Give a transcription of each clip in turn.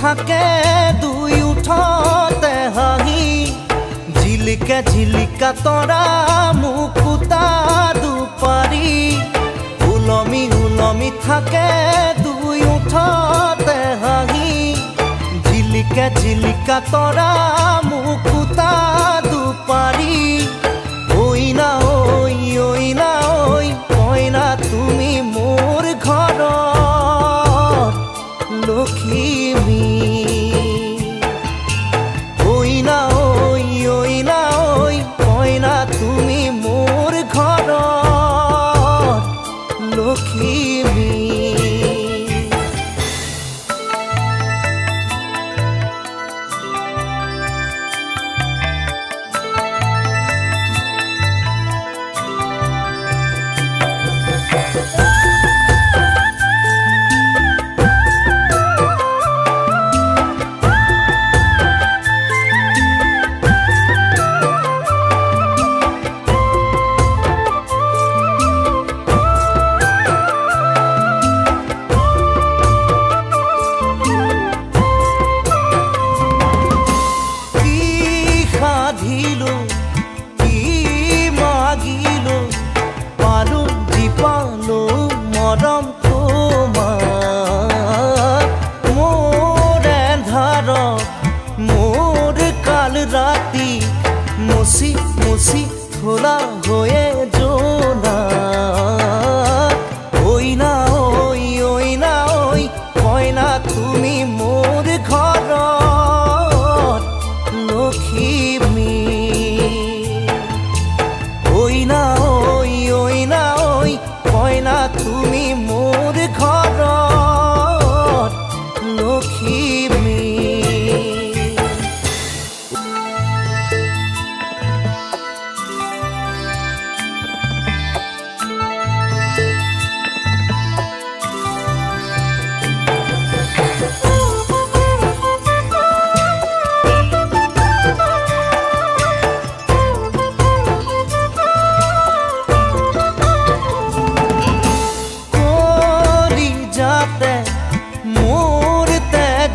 থাকে দুই উঠতে হাঁহি। ঝিলিকা ঝিলিকা তৰা মুকুতা দুপাৰি ওলমি ওলমি থাকে দুই উঠতে হাঁহি। ঝিলিকা ঝিলিকা তৰা মুকুতা দুপাৰি ঐনা ঐ ঐনা ঐ কইনা তুমি মোৰ ঘর। লক্ষী লক্ষ্মী কি সাধিলো কি মাগিলো? পালো জীপালো মরম তোমার। মোর এন্ধাৰ মোৰ কাল ৰাতি মুসি মুসি খোলা হয়ে জোনা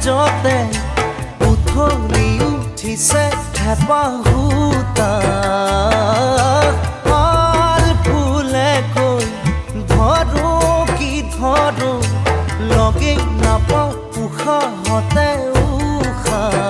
তেজতে উঠলি উঠিছে হেপাহুতা পাল ফুলে কৈ ধৰো কি ধৰো লগে নাপাওঁ উশাহতে উশাহ